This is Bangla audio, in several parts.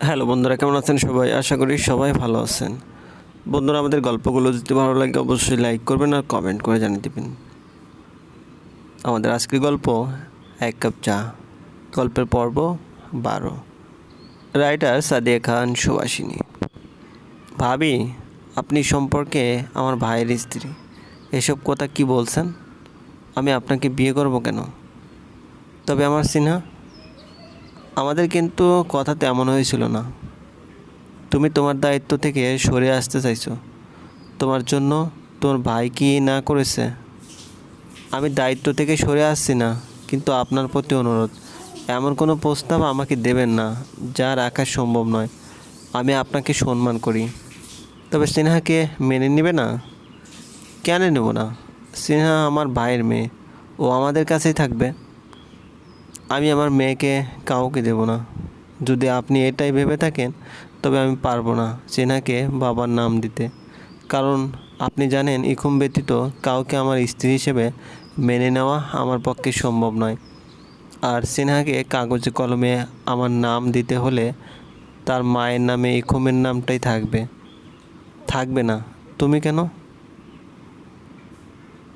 হ্যালো বন্ধুরা, কেমন আছেন সবাই? আশা করি সবাই ভালো আছেন। বন্ধুরা, আমাদের গল্পগুলো যদি ভালো লাগে অবশ্যই লাইক করবেন আর কমেন্ট করে জানিয়ে দেবেন। আমাদের আজকের গল্প, এক কাপ চা। গল্পের পর্ব বারো। রাইটার সাদিয়া খান সুভাষিনী। ভাবি, আপনি সম্পর্কে আমার ভাইয়ের স্ত্রী। এসব কথা কি বলছেন? আমি আপনাকে বিয়ে করব কেন? তবে আমার সিনহা আমাদের কিন্তু কথা তেমন হয়েছিল না। তুমি তোমার দায়িত্ব থেকে সরে আসতে চাইছো। তোমার জন্য তোমার ভাই কি না করেছে? আমি দায়িত্ব থেকে সরে আসছি না, কিন্তু আপনার প্রতি অনুরোধ। এমন কোনো প্রস্তাব আমাকে দেবেন না যা রাখা সম্ভব নয়। আমি আপনাকে সম্মান করি। তবে সিনহাকে মেনে নেবে না? কেন নেব না? সিনহা আমার ভাইয়ের মেয়ে। ও আমাদের কাছেই থাকবে। আমি আমার মেয়েকে কাউকে দেব না। যদি আপনি এটাই ভেবে থাকেন, তবে আমি পারব না চেনাকে বাবার নাম দিতে। কারণ আপনি জানেন ইখুম ব্যতীত কাউকে আমার স্ত্রী হিসেবে মেনে নেওয়া আমার পক্ষে সম্ভব নয়। আর সিনহাকে কাগজে কলমে আমার নাম দিতে হলে তার মায়ের নামে ইখুমের নামটাই থাকবে। থাকবে না। তুমি কেন?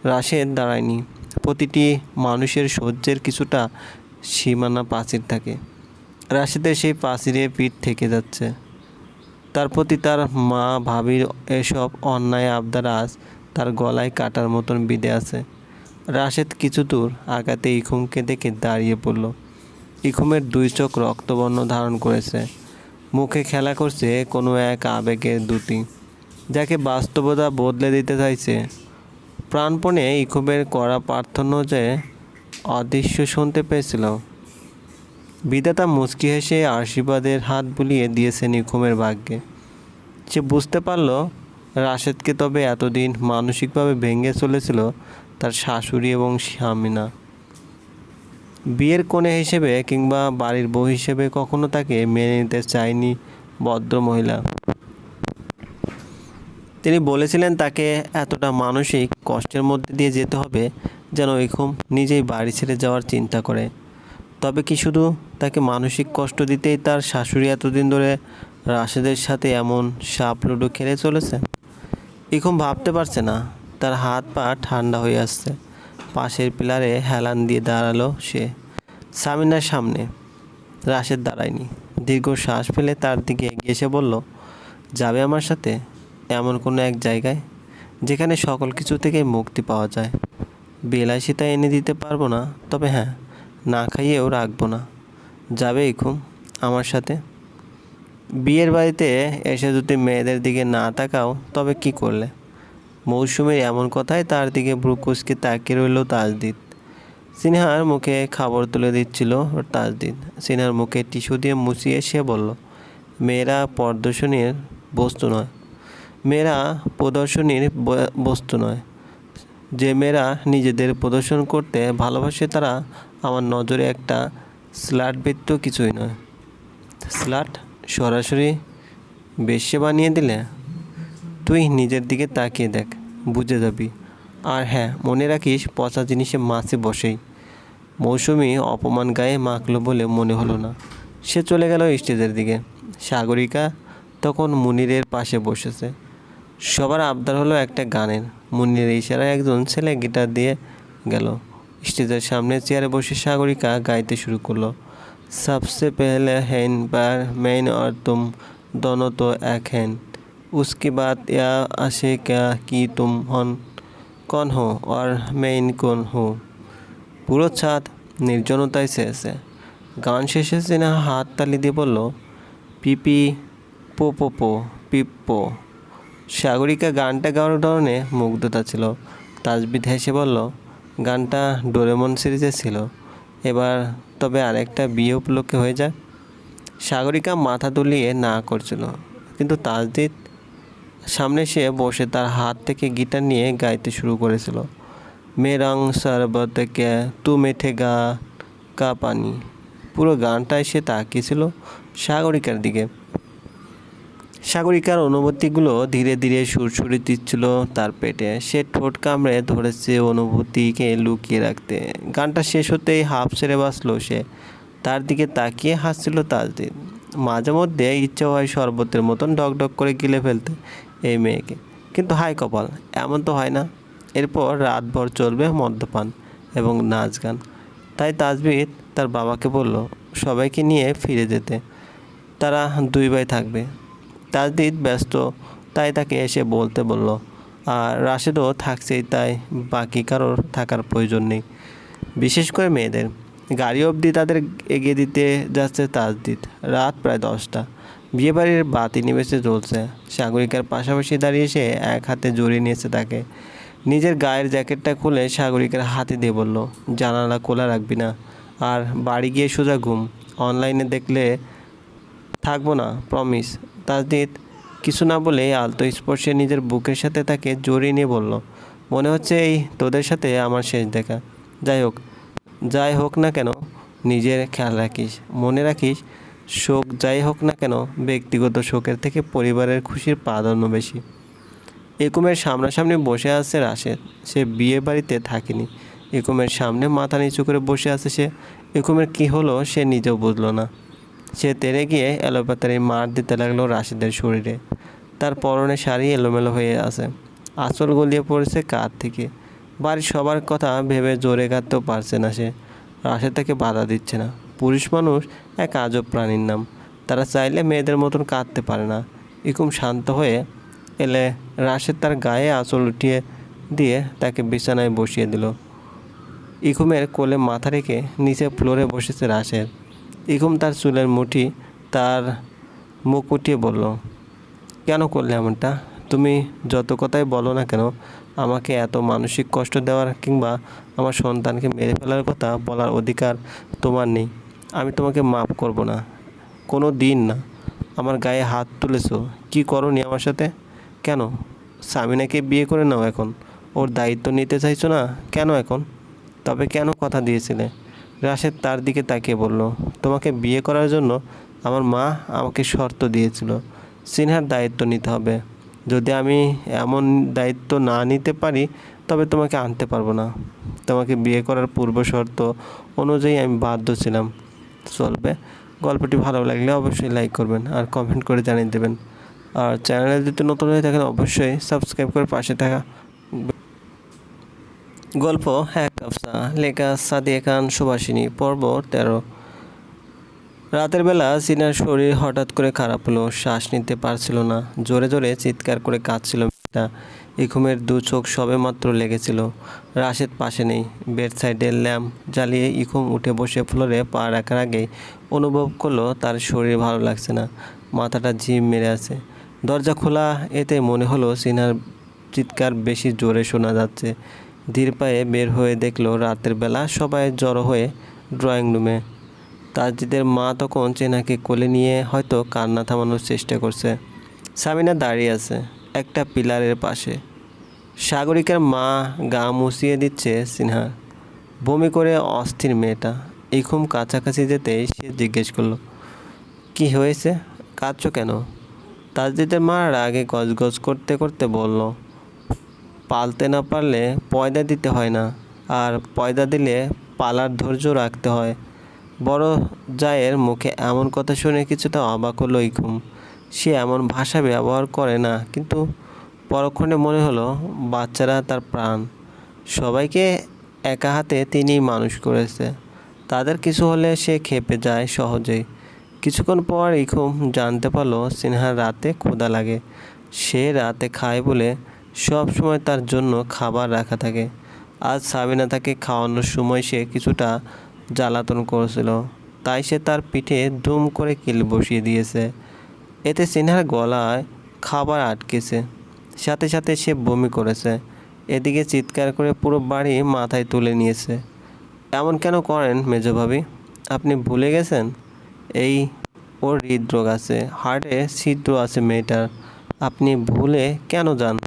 রাশেদ দাঁড়ায়নি। প্রতিটি মানুষের সহ্যের কিছুটা সীমানা প্রাচীর থাকে। রাশেদের সেই প্রাচীরে পিঠ থেকে যাচ্ছে। তার প্রতি তার মা, ভাবির এসব অন্যায় আবদার আজ তার গলায় কাটার মতন বিঁধে আছে। রাশেদ কিছু দূর আগাতে ইখুমকে দেখে দাঁড়িয়ে পড়ল। ইখুমের দুই চোখ রক্তবর্ণ ধারণ করেছে। মুখে খেলা করছে কোনো এক আবেগের দুটি যাকে বাস্তবতা বদলে দিতে চাইছে। প্রাণপণে ইকুবের করা প্রার্থনা যে অদৃশ্য শুনতে পেয়েছিল বিধাতা মুচকি হেসে আশীর্বাদের হাত বুলিয়ে দিয়েছেন ইকুমের ভাগ্যে। সে বুঝতে পারল, রাশেদকে তবে এতদিন মানসিকভাবে ভেঙে চলেছিল তার শাশুড়ি এবং স্বামীনা। বিয়ের কোণে হিসেবে কিংবা বাড়ির বউ হিসেবে কখনো তাকে মেনে নিতে চায়নি ভদ্র মহিলা। তিনি বলেছিলেন, তাকে এতটা মানসিক কষ্টের মধ্যে দিয়ে যেতে হবে যেন ইখুম নিজেই বাড়ি ছেড়ে যাওয়ার চিন্তা করে। তবে কি শুধু তাকে মানসিক কষ্ট দিতেই তার শাশুড়ি এতদিন ধরে রাশেদের সাথে এমন সাপ লুডো খেলে চলেছে? ইখুম ভাবতে পারছে না। তার হাত পা ঠান্ডা হয়ে আসছে। পাশের পিলারে হেলান দিয়ে দাঁড়াল সে। সামিনার সামনে। রাশেদ দাঁড়ায়নি। দীর্ঘ শ্বাস ফেলে তার দিকে এগিয়ে এসে বলল, যাবে আমার সাথে? এমন কোনো এক জায়গায়? যেখানে সকল কিছু থেকে মুক্তি পাওয়া যায়। বিলাসিতা এনে দিতে পারব না, তবে হ্যাঁ না খাইয়েও রাখব না। যাবে ইখুম আমার সাথে। বিয়ের বাড়িতে এসে যদি মেয়েদের দিকে না তাকাও, তবে কি করলে? মৌসুমীর এমন কথায় তার দিকে ব্রুকুসকে তাকিয়ে রইল তাজদিদ। সিনহার মুখে খাবার তুলে দিচ্ছিল তাজদিদ। সিনহার মুখে টিস্যু দিয়ে মুছিয়ে সে বলল, মেয়েরা প্রদর্শনীর বস্তু নয়। মেয়েরা প্রদর্শনীর বস্তু নয়। যে মেয়েরা নিজেদের প্রদর্শন করতে ভালোবাসে তারা আমার নজরে একটা স্লাট ব্যতীত কিছুই নয়। স্লাট সরাসরি বেশ্যে বানিয়ে দিলে? তুই নিজের দিকে তাকিয়ে দেখ, বুঝে যাবি। আর হ্যাঁ মনে রাখিস পচা জিনিসে মাছে বসেই। মৌসুমি অপমান গায়ে মাখলো বলে মনে হলো না। সে চলে গেল স্টেজের দিকে। সাগরিকা তখন মুনিরের পাশে বসেছে। সবার আবদার হলো একটা গানের। মুনিরের ইশারায় একজন ছেলে গিটার দিয়ে গেল স্টেজের সামনে চেয়ারে বসে সাগরিকা গাইতে শুরু করলো सबसे पहले हैन पर मैन और तुम दोनों तो एक हैं उसके बाद यह आशे क्या कि तुम हन कौन हो और मैं कौन हूँ পুরো ছাদ নির্জনতায় শেষে গান শেষে সিনহা হাত তালি দিয়ে বলল পিপি পো পো পো পিপ্পো সাগরিকা গানটা গাওয়ার ধরনে মুগ্ধতা ছিল। তাজবিদ হেসে বলল, গানটা ডোরেমন সিরিজে ছিল। এবার তবে আরেকটা বিয়ে উপলক্ষে হয়ে যাক। সাগরিকা মাথা তুলিয়ে না করছিল, কিন্তু তাজদিদ সামনে সে বসে তার হাত থেকে গিটার নিয়ে গাইতে শুরু করেছিল। মেরং শরবত কে তু মেঠে গা কা পানি। পুরো গানটায় সে তাকিয়েছিল সাগরিকার দিকে। সাগরিকার অনুভূতিগুলো ধীরে ধীরে সুরসুরি দিচ্ছিল তার পেটে। সে ঠোঁট কামড়ে ধরেছে অনুভূতিকে লুকিয়ে রাখতে। গানটা শেষ হতেই হাফ ছেড়ে বাঁচলো সে। তার দিকে তাকিয়ে হাসছিল তাজদিন মাঝে মধ্যে ইচ্ছে হয় শরবতের মতন ডক ডক করে গিলে ফেলতে এই মেয়েকে। কিন্তু হাই কপাল, এমন তো হয় না। এরপর রাতভর চলবে মদ্যপান এবং নাচ গান। তাই তাজবিদ তার বাবাকে বলল, সবাইকে নিয়ে ফিরে যেতে। তারা দুই ভাই থাকবে। তাজদিদ ব্যস্ত, তাই তাকে এসে বলতে বলল, আর রাশেদও থাকছেই তাই বাকি কারোর থাকার প্রয়োজন নেই। বিশেষ করে মেয়েদের। গাড়ি অবধি তাদের এগিয়ে দিতে যাচ্ছে তাজদিদ। রাত প্রায় দশটা। বিয়েবাড়ির বাতি নিবেশে জ্বলছে। সাগরিকার পাশাপাশি দাঁড়িয়ে সে এক হাতে জড়িয়ে নিয়েছে তাকে। নিজের গায়ের জ্যাকেটটা খুলে সাগরিকার হাতে দিয়ে বলল, জানালা খোলা রাখবি না। আর বাড়ি গিয়ে সোজা ঘুম। অনলাইনে দেখলে থাকব না, প্রমিস। তাজদিদ কিছু না বলে আলতো স্পর্শে নিজের বুকের সাথে তাকে জড়িয়ে নিয়ে বলল, মনে হচ্ছে এই তোদের সাথে আমার শেষ দেখা। যাই হোক যাই হোক না কেন, নিজের খেয়াল রাখিস, মনে রাখিস, শোক যাই হোক না কেন, ব্যক্তিগত শোকের থেকে পরিবারের খুশির প্রাধান্য বেশি। একুমের সামনাসামনি বসে আছে রাশেদ, সে বিয়ে বাড়িতে থাকেনি। একুমের সামনে মাথা নিচু করে বসে আছে সে, একুমের কী হলো সে নিজেও বুঝলো না। সে তেরে গিয়ে এলোপাতারি মার দিতে লাগল রাশিদের শরীরে। তার পরনে শাড়ি এলোমেলো হয়ে আছে। আঁচল গলিয়ে পড়েছে কাঁধ থেকে। বাড়ির সবার কথা ভেবে জোরে কাঁদতেও পারছে না সে। রাশেদ তাকে বাধা দিচ্ছে না। পুরুষ মানুষ এক আজব প্রাণীর নাম। তারা চাইলে মেয়েদের মতন কাঁদতে পারে না। এরকম শান্ত হয়ে এলে রাশেদ তার গায়ে আঁচল উঠিয়ে দিয়ে তাকে বিছানায় বসিয়ে দিল। ইকুমের কোলে মাথা রেখে নিচে ফ্লোরে বসেছে রাশেদ। ইকুম তার চুলের মুঠি তার মুখ উঠিয়ে বলল, কেন করলে এমনটা? তুমি যত কথাই বলো না কেন, আমাকে এত মানসিক কষ্ট দেওয়ার কিংবা আমার সন্তানকে মেরে ফেলার কথা বলার অধিকার তোমার নেই। আমি তোমাকে মাফ করব না। কোনো দিন না। আমার গায়ে হাত তুলেছো। কি করনি আমার সাথে? কেন? সামিনাকে বিয়ে করে নাও এখন। ওর দায়িত্ব নিতে চাইছো না? কেন এখন? তবে কেন কথা দিয়েছিলে? রাশেদ তার দিকে তাকিয়ে বলল, তোমাকে বিয়ে করার জন্য আমার মা আমাকে শর্ত দিয়েছিল। সিনহার দায়িত্ব নিতে হবে। যদি আমি এমন দায়িত্ব না নিতে পারি, তবে তোমাকে আনতে পারব না। তোমাকে বিয়ে করার পূর্ব শর্ত অনুযায়ী আমি বাধ্য ছিলাম। চলবে। গল্পটি ভালো লাগলে অবশ্যই লাইক করবেন আর কমেন্ট করে জানিয়ে দেবেন। আর চ্যানেলে যদি নতুন হয়ে থাকেন, অবশ্যই সাবস্ক্রাইব করে পাশে থাকা গল্প এক কাপসা লেখা সাদিয়া খান সুভাষিনী, পর্ব তেরো। রাতের বেলা সিনার শরীর হঠাৎ করে খারাপ হলো, শ্বাস নিতে পারছিল না, জোরে জোরে চিৎকার করে কাঁদছিল মেয়েটা। ইকুমের দু চোখ সবে মাত্র লেগেছিল, রাশেদ পাশে নেই বেড সাইডের ল্যাম্প জ্বালিয়ে ইখুম উঠে বসে ফ্লোরে পা রাখার আগেই অনুভব করল তার শরীর ভালো লাগছে না, মাথাটা ঝিম মেরে আছে। দরজা খোলা, এতে মনে হলো সিনার চিৎকার বেশি জোরে শোনা যাচ্ছে। ধীর পায়ে বের হয়ে দেখল রাতের বেলা সবাই জড়ো হয়ে ড্রয়িং রুমে। তাজিদের মা তখন চেনাকে কোলে নিয়ে হয়তো কান্না থামানোর চেষ্টা করছে। সামিনা দাঁড়িয়ে আছে একটা পিলারের পাশে। সাগরিকার মা গা মুছিয়ে দিচ্ছে সিনহা। বমি করে অস্থির মেয়েটা। ইখুম কাছাকাছি যেতেই সে জিজ্ঞেস করল, কি হয়েছে? কাঁদছো কেন? তাজদিদের মা রাগে গজগজ করতে করতে বলল পালতে না পারলে পয়দা দিতে হয় না। আর পয়দা দিলে পালার ধৈর্য রাখতে হয়। বড় জায়ের মুখে এমন কথা শুনে কিছুটা অবাক হলো ইকুম সে এমন ভাষা ব্যবহার করে না, কিন্তু পরক্ষণে মনে হলো বাচ্চারা তার প্রাণ। সবাইকে একা হাতে তিনি মানুষ করেছে। তাদের কিছু হলে সে খেপে যায় সহজেই। কিছুক্ষণ পর ইকুম জানতে পারল সিনহার রাতে ক্ষুধা লাগে। সে রাতে খায় বলে সব সময় তার জন্য খাবার রাখা থাকে। আজ সাবিনা তাকে খাওয়ানোর সময় সে কিছুটা জ্বালাতন করেছিল। তাই সে তার পিঠে দুম করে কিল বসিয়ে দিয়েছে। এতে সিনহার গলায় খাবার আটকেছে। সাথে সাথে সে বমি করেছে। এদিকে চিৎকার করে পুরো বাড়ি মাথায় তুলে নিয়েছে। এমন কেন করেন মেজো ভাবি? আপনি ভুলে গেছেন? এই, ওর হৃদরোগ আছে, হার্টে ছিদ্র আছে মেয়েটার। আপনি ভুলে কেন যান?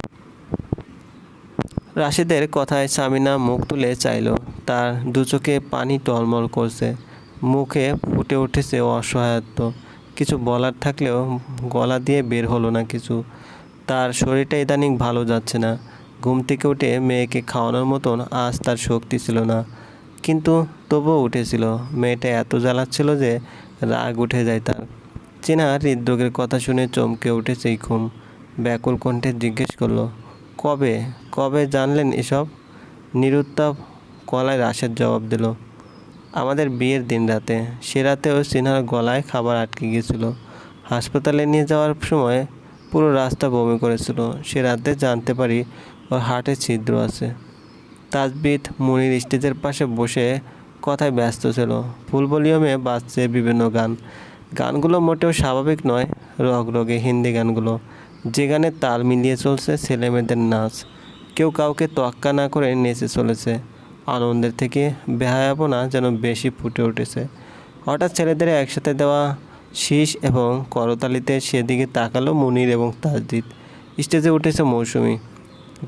রাশেদের কথায় সামিনা মুখ তুলে চাইল, তার দু চোখে পানি টলমল করছে। মুখে ফুটে উঠেছে অসহায়ত্ব। কিছু বলার থাকলেও গলা দিয়ে বের হলো না কিছু। তার শরীরটা ইদানিং ভালো যাচ্ছে না। ঘুম থেকে উঠে মেয়েকে খাওয়ানোর মতন আজ তার শক্তি ছিল না। কিন্তু তবুও উঠেছিল। মেয়েটা এত জ্বালাচ্ছিল যে রাগ উঠে যায় তার। চেনা হৃদরোগের কথা শুনে চমকে উঠেছে ইখুম ব্যাকুল কণ্ঠে জিজ্ঞেস করল কবে? কবে জানলেন এসব? নিরুত্তাপ গলায় রাশের জবাব দিল, আমাদের বিয়ের দিন রাতে। সে রাতেও সিনহার গলায় খাবার আটকে গিয়েছিল। হাসপাতালে নিয়ে যাওয়ার সময় পুরো রাস্তা বমি করেছিল। সে রাতে জানতে পারি ওর হার্টে ছিদ্র আছে। তাজবিদ মুনির স্টেজের পাশে বসে কথায় ব্যস্ত ছিল। ফুল ভলিউমে বাজছে বিভিন্ন গান। গানগুলো মোটেও স্বাভাবিক নয় রগ রগে হিন্দি গানগুলো। যে গানে তাল মিলিয়ে চলছে ছেলেমেয়েদের নাচ, কেউ কাউকে তোয়াক্কা না করে নেচে চলেছে। আনন্দের থেকে বেহায়াপনা যেন বেশি ফুটে উঠেছে। হঠাৎ ছেলেদের একসাথে দেওয়া শীষ এবং করতালিতে সেদিকে তাকালো মুনির এবং তাজদিদ। স্টেজে উঠেছে মৌসুমি।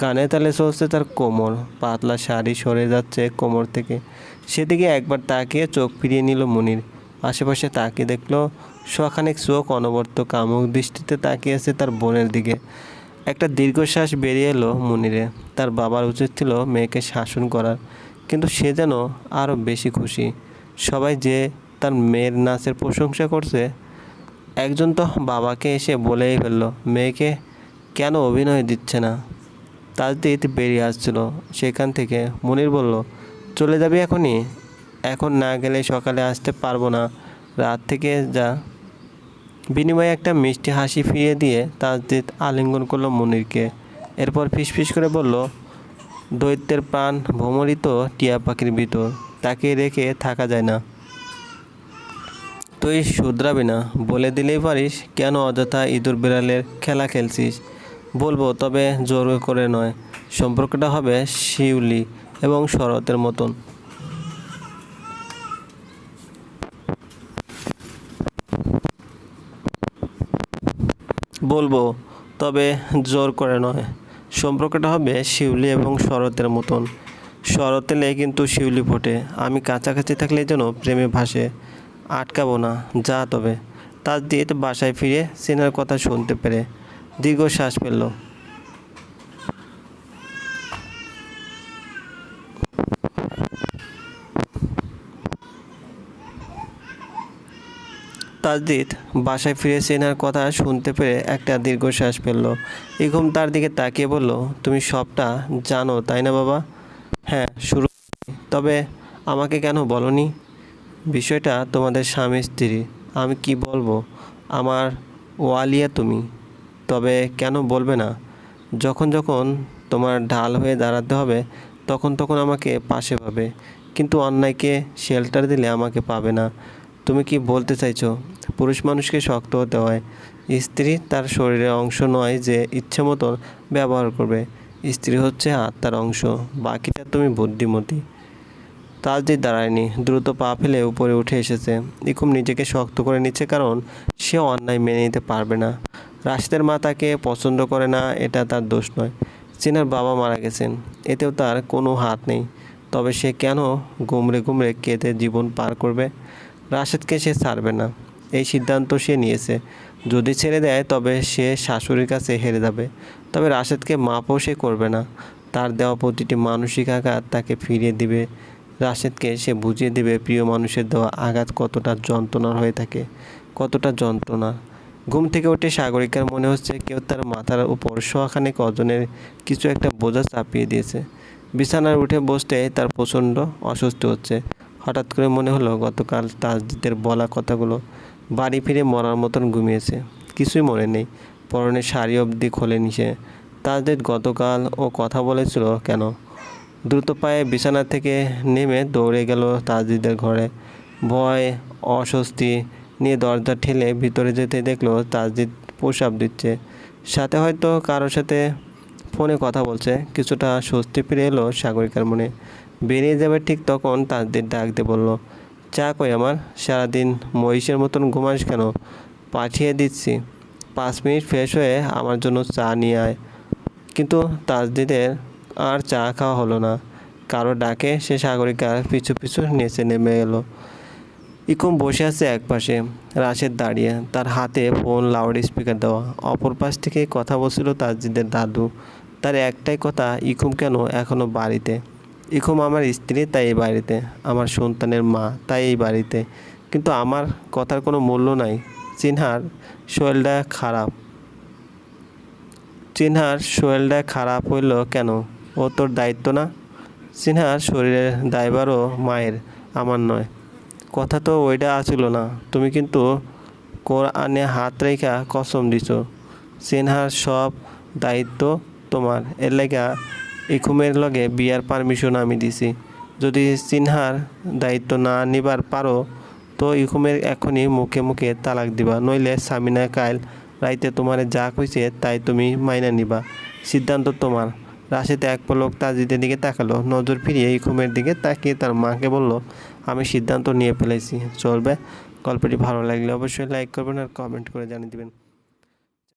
গানে তালে চলছে তার কোমর। পাতলা শাড়ি সরে যাচ্ছে কোমর থেকে। সেদিকে একবার তাকিয়ে চোখ ফিরিয়ে নিল মুনির। আশেপাশে তাকিয়ে দেখল। শখানেক চোখ অনবর্ত কামুক দৃষ্টিতে তাকিয়েছে তার বোনের দিকে। একটা দীর্ঘশ্বাস বেরিয়ে এলো মুনিরে। তার বাবার উচিত ছিল মেয়েকে শাসন করার, কিন্তু সে যেন আরও বেশি খুশি। সবাই যে তার মেয়ের নাচের প্রশংসা করছে, একজন তো বাবাকে এসে বলেই ফেলল, মেয়েকে কেন অভিনয় দিচ্ছে না? তাজদিদ বেরিয়ে আসছিল। সেখান থেকে মনির বলল, চলে যাবি এখনই? এখন না গেলে সকালে আসতে পারব না। রাত থেকে যা। বিনিময়ে একটা মিষ্টি হাসি ফিরিয়ে দিয়ে তাজদিদ আলিঙ্গন করল মনিরকে। এরপর ফিসফিস করে বলল, দৈত্যের প্রাণ ভ্রমরিত টিয়া পাখির ভিতর। তাকে রেখে থাকা যায় না। তুই শুধরাবি না। বলে দিলেই পারিস, কেন অযথা ইঁদুর বিড়ালের খেলা খেলছিস? বলব, তবে জোর করে নয়। সম্পর্কটা হবে শিউলি এবং শরতের মতন। বলব, তবে জোর করে নয়। সম্পর্কটা হবে শিউলি এবং শরতের মতন। শরৎ এলে কিন্তু শিউলি ফোটে। আমি কাছাকাছি থাকলে যেন প্রেমে ভাসে। আটকাবো না, যা তবে। তার দিয়ে বাসায় ফিরে সিনার কথা শুনতে পেরে দীর্ঘ শ্বাস ফেলল। তাজদিদ বাসায় ফিরে সেনার কথা শুনতে পেরে একটা দীর্ঘশ্বাস ফেলল। ইঘুম তার দিকে তাকিয়ে বলল, তুমি সবটা জানো, তাই না বাবা? হ্যাঁ শুরু তবে আমাকে কেন বলনি? বিষয়টা তোমাদের স্বামী, স্ত্রী। আমি কি বলব? আমার ওয়ালিয়া তুমি। তবে কেন বলবে না? যখন যখন তোমার ঢাল হয়ে দাঁড়াতে হবে, তখন তখন আমাকে পাশে পাবে। কিন্তু অন্যায়কে শেল্টার দিলে আমাকে পাবে না। তুমি কি বলতে চাইছো? পুরুষ মানুষকে শক্ত হতে হয়। স্ত্রী তার শরীরের অংশ নয় যে ইচ্ছে মতন ব্যবহার করবে। স্ত্রী হচ্ছে আত্মার অংশ, বাকিটা তুমি বুদ্ধিমতী। তাজদিদ দাঁড়ায়নি, দ্রুত পা ফেলে উপরে উঠে এসেছে। ইকুম নিজেকে শক্ত করে নিচ্ছে কারণ সে অন্যায় মেনে নিতে পারবে না। রাশিদের মা তাকে পছন্দ করে না, এটা তার দোষ নয়। চিনার বাবা মারা গেছেন, এতেও তার কোনো হাত নেই। তবে সে কেন গুমড়ে গুমড়ে কেঁদে জীবন পার করবে? রাশেদকে সে ছাড়বে না। এই সিদ্ধান্ত সে নিয়েছে। যদি ছেড়ে দেয়, তবে সে শাশুড়ির কাছে হেরে যাবে। তবে রাশেদকে মাপও সে করবে না। তার দেওয়া প্রতিটি মানসিক আঘাত তাকে ফিরিয়ে দিবে। রাশেদকে সে বুঝিয়ে দেবে, প্রিয় মানুষের দেওয়া আঘাত কতটা যন্ত্রণার হয়ে থাকে, কতটা যন্ত্রণা। ঘুম থেকে উঠে সাগরিকার মনে হচ্ছে কেউ তার মাথার উপর শোয়াখানেক ওজনের কিছু একটা বোঝা চাপিয়ে দিয়েছে। বিছানার উঠে বসতে তার প্রচণ্ড অসুস্থ হচ্ছে। হঠাৎ করে মনে হলো গতকাল তাজদিদের বলা কথাগুলো বাড়ি ফিরে মরার মতন ঘুমিয়েছে। কিছুই মনে নেই। পরনে শাড়ি অবধি খোলেনি সে। তাজদিদ গতকাল ও কথা বলেছিল কেন? দ্রুত পায়ে বিছানা থেকে নেমে দৌড়ে গেল তাজদিদের ঘরে। ভয়, অস্বস্তি নিয়ে দরজা ঠেলে ভিতরে যেতে দেখল তাজদিদ প্রসাব দিচ্ছে। সাথে হয়তো কারোর সাথে ফোনে কথা বলছে। কিছুটা স্বস্তি ফিরে এলো সাগরিকার মনে। বেরিয়ে যাবে ঠিক তখন তাজদিদ ডাক দিয়ে বলল, চা কই আমার? সারাদিন মহিষের মতন ঘুমাস কেন? পাঠিয়ে দিচ্ছি। পাঁচ মিনিট ফ্রেশ হয়ে আমার জন্য চা নিয়ে আয়। কিন্তু তাজদিদের আর চা খাওয়া হলো না। কারও ডাকে সে সাগরিকার পিছু পিছু নেচে নেমে এলো। ইকুম বসে আছে এক পাশে রাশেদ দাঁড়িয়ে, তার হাতে ফোন লাউড স্পিকার দেওয়া। অপর পাশ থেকে কথা বলছিল তাজদিদের দাদু। তার একটাই কথা, ইকুম কেন এখনও বাড়িতে? ইকুম আমার স্ত্রী, তাই এই বাড়িতে। আমার সন্তানের মা, তাই এই বাড়িতে। কিন্তু আমার কথার কোনো মূল্য নাই। চিনহার শরীরটা খারাপ। চিনহার শরীরটা খারাপ হইল কেন? ও তোর দায়িত্ব না? সিনহার শরীরের দায়বারও মায়ের, আমার নয়। কথা তো ওইটা আসিল না। তুমি কিন্তু কোরআনে হাত রেখা কসম দিছ। সিনহার সব দায়িত্ব তোমার। এর লেগা ইকুমের লগে বিয়ার পারমিশন আমি দিছি। যদি সিনহার দায়িত্ব না নিবার পারো, তো ইকুমের এখনই মুখে মুখে তালাক দিবা। নইলে সামিনা কাইল, রাইতে তোমারে যা কইছে, তাই তুমি মাইনা নিবা। সিদ্ধান্ত তোমার। রাশেতে এক পলক তাজিদের দিকে তাকালো, নজর ফিরিয়ে ইকুমের দিকে তাকিয়ে তার মাকে বলল, আমি সিদ্ধান্ত নিয়ে ফেলেছি চলবে? গল্পটি ভালো লাগলে অবশ্যই লাইক করবেন আর কমেন্ট করে জানিয়ে দিবেন।